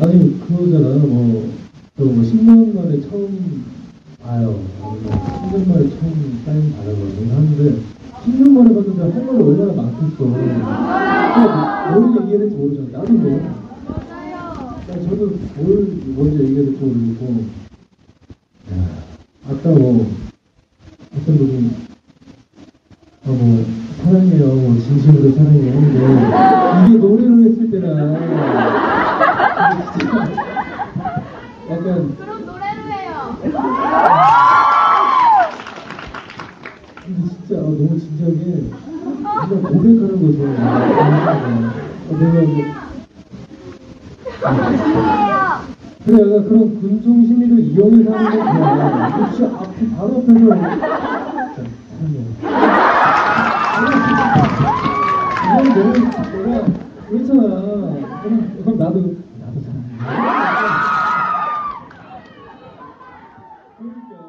아니 그거잖아 뭐또뭐 10년 만에 처음 봐요. 아니면 10년 만에 처음 사인 받아보는 하는데 10년 만에 봤는데 할 말이 얼마나 많겠어. 뭘 얘기해야 될지 모르잖아 나도 뭐. 야, 저도 뭘 먼저 얘기해야 될지 모르겠고. 야, 아까 뭐 어떤 분이 어, 뭐 사랑해요. 뭐 진심으로 사랑해요. 하는데 이게 노래로 했을 때나 진짜 약간 그럼 노래로 해요. 진짜 아, 너무 진지하게 정말 고백하는 거 좋아해요. 어, 내가 뭐 해요. 그래 약간 그런 군중 심리를 이용해서 하는 건 좋아. 근데 진짜 앞에 바로 진짜 사랑해요. 이건 너무 내가 그렇잖아. 그럼, 그럼 나도 나도 사랑해. 그러니까.